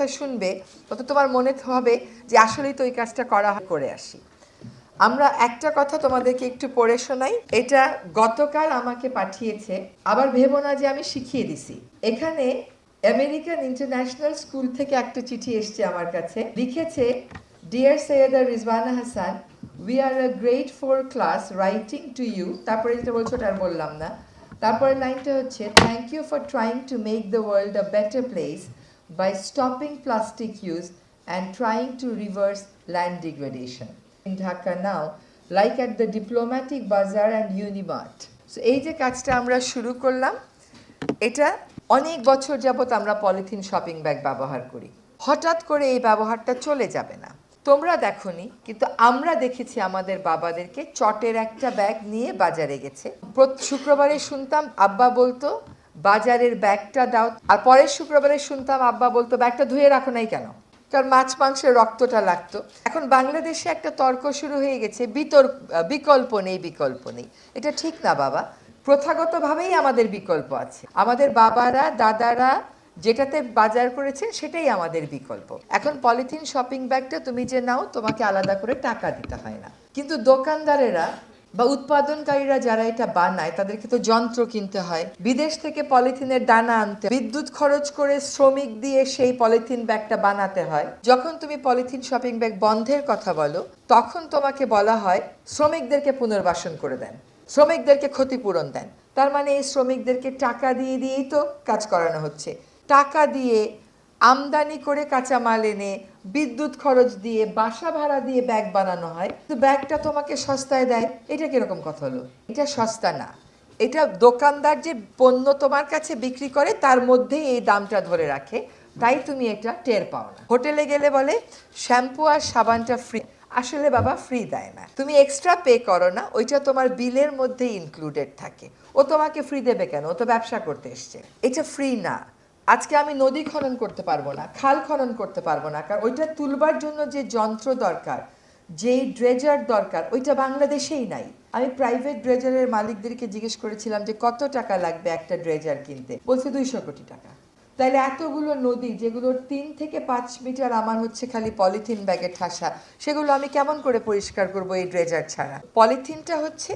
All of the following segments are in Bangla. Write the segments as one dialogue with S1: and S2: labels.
S1: কথা শুনবে, তত তোমার মনে হবে যে আসলেই তো ওই কাজটা করা করে আসি। আমরা একটা কথা তোমাদেরকে একটু পড়ে শোনাই। এটা গতকাল আমাকে পাঠিয়েছে। আবার ভেবো না যে আমি শিখিয়ে দিছি। এখানে আমেরিকান ইন্টারন্যাশনাল স্কুল থেকে একটা চিঠি এসছে আমার কাছে। লিখেছে dear Syeda Rizwana Hasan we are a great four class writing to you তারপরে যেটা বলছো ওটা আর বললাম না। তারপরে লাইনটা হচ্ছে thank you for trying to make the world a better place by stopping plastic use and trying to reverse land degradation in Dhaka now, like at the Diplomatic Bazaar and Unimart. So এই যে কাজটা আমরা শুরু করলাম এটা অনেক বছর যাবত আমরা পলিথিন শপিং ব্যাগ ব্যবহার করি। হঠাৎ করে এই ব্যবহারটা চলে যাবে না। তোমরা দেখনি কিন্তু আমরা দেখেছি আমাদের বাবাদেরকে চটের একটা ব্যাগ নিয়ে বাজারে গেছে। শুক্রবারে শুনতাম আব্বা বলতো বাজারের ব্যাগটা দাও। আর পরের শুক্রবারে শুনতাম আব্বা বলতো, ব্যাগটা ধুয়ে রাখো নাই কেন? কারণ মাছ, মাংসের রক্তটা লাগতো। এখন বাংলাদেশে একটা তর্ক শুরু হয়ে গেছে বিতর্ক বিকল্প নেই বিকল্প নেই। এটা ঠিক না বাবা। প্রথাগতভাবেই আমাদের বিকল্প আছে। আমাদের বাবারা, দাদারা যেটাতে বাজার করেছেন, সেটাই আমাদের বিকল্প। এখন পলিথিন শপিং ব্যাগটা তুমি যে নাও, তোমাকে আলাদা করে টাকা দিতে হয় না। কিন্তু দোকানদারেরা বা উৎপাদনকারীরা যারা এটা বানায়, তাদেরকে তো যন্ত্র কিনতে হয়। বিদেশ থেকে পলিথিনের দানা আনতে, বিদ্যুৎ খরচ করে শ্রমিক দিয়ে সেই পলিথিন ব্যাগটা বানাতে হয়। যখন তুমি পলিথিন শপিং ব্যাগ বন্ধের কথা বলো, তখন তোমাকে বলা হয়, শ্রমিকদেরকে পুনর্বাসন করে দেন, শ্রমিকদেরকে ক্ষতিপূরণ দেন। তার মানে এই শ্রমিকদেরকে টাকা দিয়ে দিয়েই তো কাজ করানো হচ্ছে। টাকা দিয়ে আমদানি করে কাঁচামাল এনে বিদ্যুৎ খরচ দিয়ে, বাসা ভাড়া দিয়ে ব্যাগ বানানো হয়। তো ব্যাগটা তোমাকে সস্তায় দেয়। এটা কীরকম কথা হলো? এটা সস্তা না। এটা দোকানদার যে পণ্য তোমার কাছে বিক্রি করে, তার মধ্যেই এই দামটা ধরে রাখে। তাই তুমি এটা টের পাও না। হোটেলে গেলে বলে, শ্যাম্পু আর সাবানটা ফ্রি আসলে বাবা ফ্রি দেয় না। তুমি এক্সট্রা পে করো না। ওইটা তোমার বিলের মধ্যে ইনক্লুডেড থাকে। ও তোমাকে ফ্রি দেবে কেন? ও তো ব্যবসা করতে এসছে। এটা ফ্রি না। আজকে আমি নদী খনন করতে পারব না, খাল খনন করতে পারব না, কারণ ওইটা তুলবার জন্য যে যন্ত্র দরকার যেই ড্রেজার দরকার, ওইটা বাংলাদেশেই নাই। আমি প্রাইভেট ড্রেজারের মালিকদেরকে জিজ্ঞেস করেছিলাম যে কত টাকা লাগবে একটা ড্রেজার কিনতে? বলছে দুইশো কোটি টাকা। তাহলে এতগুলো নদী যেগুলোর তিন থেকে পাঁচ মিটার আমার হচ্ছে খালি পলিথিন ব্যাগে ঠাসা, সেগুলো আমি কেমন করে পরিষ্কার করব এই ড্রেজার ছাড়া? পলিথিনটা হচ্ছে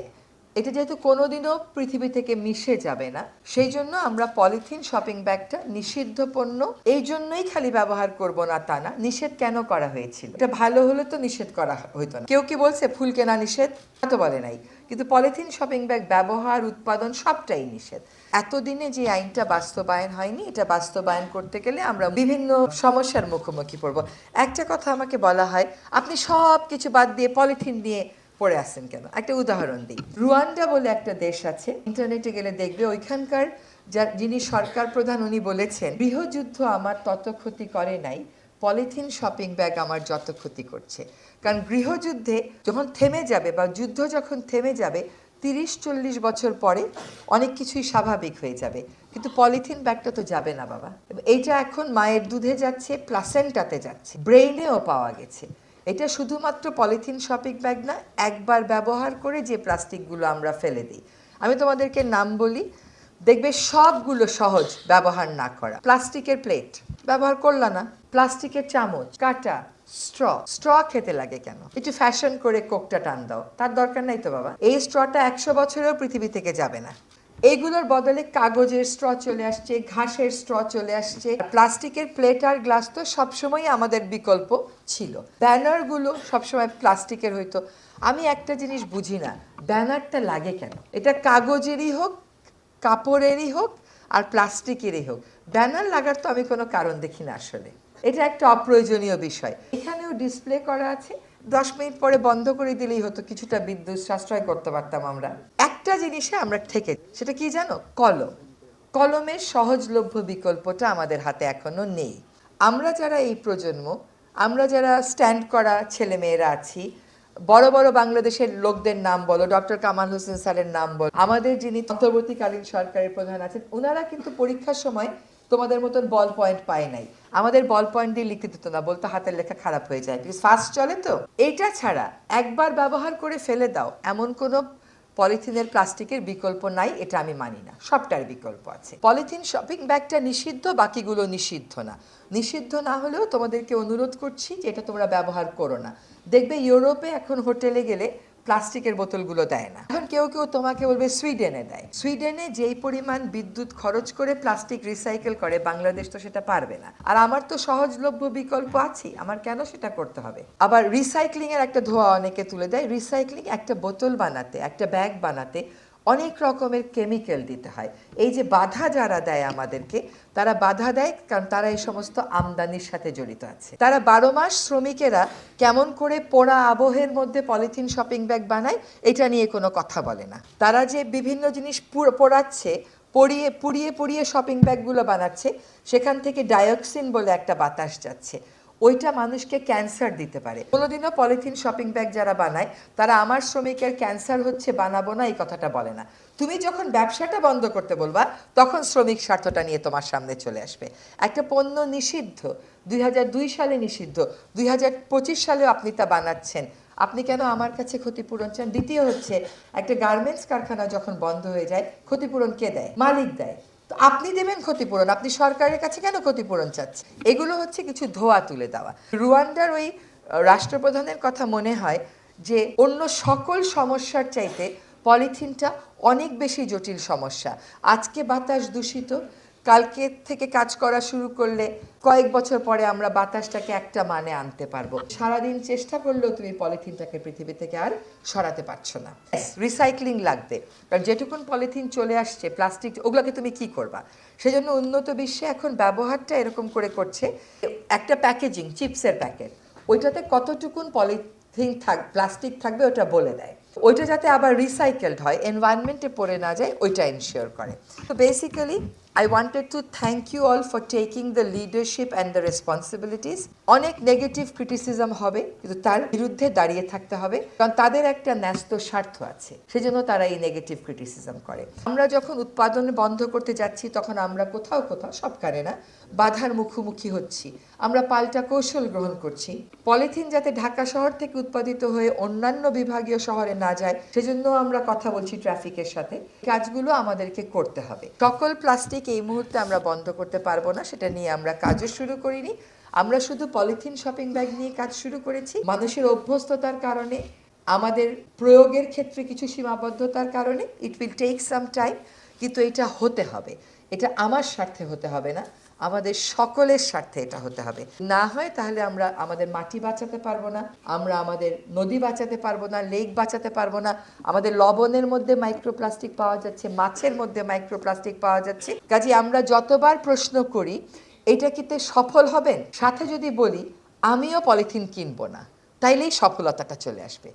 S1: এটা যেহেতু কোনোদিনও পৃথিবী থেকে মিশে যাবে না, সেই জন্য আমরা পলিথিন শপিং ব্যাগটা নিষিদ্ধ পণ্য, এই জন্যই খালি ব্যবহার করব না তা না, নিষেধ কেন করা হয়েছিল? এটা ভালো হলে তো নিষেধ করা হইতো না। কেউ কি বলছে ফুল কেনা নিষেধ? তা বলে নাই। কিন্তু পলিথিন শপিং ব্যাগ ব্যবহার, উৎপাদন সবটাই নিষেধ। এতদিনে যে আইনটা বাস্তবায়ন হয়নি, এটা বাস্তবায়ন করতে গেলে আমরা বিভিন্ন সমস্যার মুখোমুখি পড়ব। একটা কথা আমাকে বলা হয়, আপনি সব কিছু বাদ দিয়ে পলিথিন দিয়ে পড়ে আসছেন কেন? একটা উদাহরণ দিই। রুয়ান্ডা বলে একটা দেশ আছে, ইন্টারনেটে গেলে দেখবে ওইখানকার যার যিনি সরকার প্রধান, উনি বলেছেন, গৃহযুদ্ধ আমার তত ক্ষতি করে নাই, পলিথিন শপিং ব্যাগ আমার যত ক্ষতি করছে। কারণ গৃহযুদ্ধে যখন থেমে যাবে বা যুদ্ধ যখন থেমে যাবে, তিরিশ, চল্লিশ বছর পরে অনেক কিছুই স্বাভাবিক হয়ে যাবে। কিন্তু পলিথিন ব্যাগটা তো যাবে না বাবা। এইটা এখন মায়ের দুধে যাচ্ছে, প্লাসেন্টাতে যাচ্ছে। ব্রেইনেও পাওয়া গেছে। এটা শুধুমাত্র পলিথিন শপিং ব্যাগ না, একবার ব্যবহার করে যে প্লাস্টিকগুলো আমরা ফেলে দিই। আমি তোমাদেরকে নাম বলি, দেখবে সবগুলো সহজ ব্যবহার না করা। প্লাস্টিকের প্লেট, ব্যবহার করলা না। প্লাস্টিকের চামচ, কাটা, স্ট্র স্ট্র খেতে লাগে কেন? একটু ফ্যাশন করে কোকটা টান দাও। তার দরকার নাই তো বাবা। এই স্ট্রটা একশো বছরেও পৃথিবী থেকে যাবে না। এইগুলোর বদলে কাগজের স্ট্র চলে আসছে, ঘাসের স্ট্র চলে আসছে। প্লাস্টিকের প্লেট আর গ্লাস তো সবসময় আমাদের বিকল্প ছিল। ব্যানারগুলো সবসময় প্লাস্টিকের হইতো। আমি একটা জিনিস বুঝি না, ব্যানারটা লাগে কেন? এটা কাগজেরই হোক, কাপড়েরই হোক আর প্লাস্টিকেরই হোক। ব্যানার লাগার তো আমি কোনো কারণ দেখি না আসলে। এটা একটা অপ্রয়োজনীয় বিষয়। এখানেও ডিসপ্লে করা আছে। দশ মিনিট পরে বন্ধ করে দিলেই হতো, কিছুটা বিদ্যুৎ সাশ্রয় করতে পারতাম আমরা। একটা জিনিসে আমরা থেকে সেটা কি জানো? কলম। কলমের সহজলভ্য বিকল্পটা আমাদের হাতে এখনও নেই। আমরা যারা এই প্রজন্ম, আমরা যারা স্ট্যান্ড করা ছেলেমেয়েরা আছি, বড় বড় বাংলাদেশের লোকদের নাম বলো, ডক্টর কামাল হোসেন স্যারের নাম বলো, আমাদের যিনি অন্তর্বর্তীকালীন সরকারের প্রধান আছেন ওনারা কিন্তু পরীক্ষার সময় তোমাদের মতন বল পয়েন্ট পায় নাই। আমাদের বল পয়েন্ট দিয়ে লিখতে দিত না, বলতো হাতের লেখা খারাপ হয়ে যায় ফাস্ট চলে তো। এইটা ছাড়া একবার ব্যবহার করে ফেলে দাও, এমন কোনো পলিথিনের প্লাস্টিকের বিকল্প নাই, এটা আমি মানি না। সবটার বিকল্প আছে। পলিথিন শপিং ব্যাগটা নিষিদ্ধ, বাকিগুলো নিষিদ্ধ না। নিষিদ্ধ না হলেও তোমাদেরকে অনুরোধ করছি যে এটা তোমরা ব্যবহার করো না। দেখবে ইউরোপে এখন হোটেলে গেলে প্লাস্টিকের বোতলগুলো দেয় না। এখন কেউ কেউ তোমাকে বলবে সুইডেনে দেয়। সুইডেনে যেই পরিমাণ বিদ্যুৎ খরচ করে প্লাস্টিক রিসাইকেল করে, বাংলাদেশ তো সেটা পারবে না। আর আমার তো সহজলভ্য বিকল্প আছে আমার কেন সেটা করতে হবে? আবার রিসাইক্লিং এর একটা ধোয়া অনেকে তুলে দেয়। রিসাইক্লিং একটা বোতল বানাতে, একটা ব্যাগ বানাতে অনেক রকমের কেমিক্যাল দিতে হয়। এই যে বাধা যারা দেয় আমাদেরকে, তারা বাধা দেয় কারণ তারা এই সমস্ত আমদানির সাথে জড়িত আছে। তারা বারো মাস শ্রমিকেরা কেমন করে পোড়া আবহের মধ্যে পলিথিন শপিং ব্যাগ বানায়, এটা নিয়ে কোনো কথা বলে না। তারা যে বিভিন্ন জিনিস পোড়াচ্ছে পরিয়ে পুড়িয়ে পুড়িয়ে শপিং ব্যাগগুলো বানাচ্ছে, সেখান থেকে ডায়োক্সিন বলে একটা বাতাস যাচ্ছে। ওইটা মানুষকে ক্যান্সার দিতে পারে। কোনোদিনও পলিথিন শপিং ব্যাগ যারা বানায়, তারা আমার শ্রমিকের ক্যান্সার হচ্ছে, বানাবো না, এই কথাটা বলে না। তুমি যখন ব্যবসাটা বন্ধ করতে বলবা, তখন শ্রমিক স্বার্থটা নিয়ে তোমার সামনে চলে আসবে। একটা পণ্য নিষিদ্ধ, দুই হাজার দুই সালে নিষিদ্ধ, দুই সালেও আপনি তা বানাচ্ছেন। আপনি কেন আমার কাছে ক্ষতিপূরণ চান? দ্বিতীয় হচ্ছে, একটা গার্মেন্টস কারখানা যখন বন্ধ হয়ে যায়, ক্ষতিপূরণ কে দেয়? মালিক দেয়। তো আপনি দেবেন ক্ষতিপূরণ, আপনি সরকারের কাছে কেন ক্ষতিপূরণ চাচ্ছেন? এগুলো হচ্ছে কিছু ধোয়া তুলে দেওয়া। রুয়ান্ডার ওই রাষ্ট্রপ্রধানের কথা মনে হয় যে অন্য সকল সমস্যার চাইতে পলিথিনটা অনেক বেশি জটিল সমস্যা। আজকে বাতাস দূষিত কালকে থেকে কাজ করা শুরু করলে কয়েক বছর পরে আমরা বাতাসটাকে একটা মানে আনতে পারব। সারাদিন চেষ্টা করলেও তুমি পলিথিনটাকে পৃথিবী থেকে আর সরাতে পারছ না। রিসাইক্লিং লাগবে। কারণ যেটুকুন পলিথিন চলে আসছে প্লাস্টিক ওগুলোকে তুমি কি করবা? সেজন্য উন্নত বিশ্বে এখন ব্যবহারটা এরকম করে করছে। একটা প্যাকেজিং চিপসের প্যাকেট ওইটাতে কতটুকুন পলিথিন থাক প্লাস্টিক থাকবে ওটা বলে দেয়। ওইটা যাতে আবার রিসাইকেলড হয় এনভায়রনমেন্টে পড়ে না যায়, ওইটা এনশিওর করে। তো basically I wanted to thank you all for taking the leadership and the responsibilities অনেক নেগেটিভ ক্রিটিসিজম হবে, কিন্তু তার বিরুদ্ধে দাঁড়িয়ে থাকতে হবে, কারণ তাদের একটা ন্যস্ত স্বার্থ আছে। সেজন্য তারা এই নেগেটিভ ক্রিটিসিজম করে। আমরা যখন উৎপাদন বন্ধ করতে যাচ্ছি, তখন আমরা কোথাও কোথাও, সব কারে না, বাধার মুখোমুখি হচ্ছি। আমরা পাল্টা কৌশল গ্রহণ করছি। পলিথিন যাতে ঢাকা শহর থেকে উৎপাদিত হয়ে অন্যান্য বিভাগীয় শহরে না যায়, সেজন্য আমরা কথা বলছি ট্রাফিকের সাথে। কাজগুলো আমাদেরকে করতে হবে। সকল প্লাস্টিক এই মুহূর্তে আমরা বন্ধ করতে পারব না, সেটা নিয়ে আমরা কাজও শুরু করিনি। আমরা শুধু পলিথিন শপিং ব্যাগ নিয়ে কাজ শুরু করেছি। মানুষের অভ্যস্ততার কারণে, আমাদের প্রয়োগের ক্ষেত্রে কিছু সীমাবদ্ধতার কারণে it will take some time কিন্তু এটা হতে হবে। এটা আমার স্বার্থে হতে হবে না। আমাদের সকলের স্বার্থে এটা হতে হবে। না হয় তাহলে আমরা আমাদের মাটি বাঁচাতে পারব না, আমরা আমাদের নদী বাঁচাতে পারব না, লেক বাঁচাতে পারব না, আমাদের লবণের মধ্যে মাইক্রোপ্লাস্টিক পাওয়া যাচ্ছে, মাছের মধ্যে মাইক্রোপ্লাস্টিক পাওয়া যাচ্ছে। কাজে আমরা যতবার প্রশ্ন করি, এটা কিতে সফল হবেন? সাথে যদি বলি, আমিও পলিথিন কিনবো না। তাইলেই সফলতাটা চলে আসবে।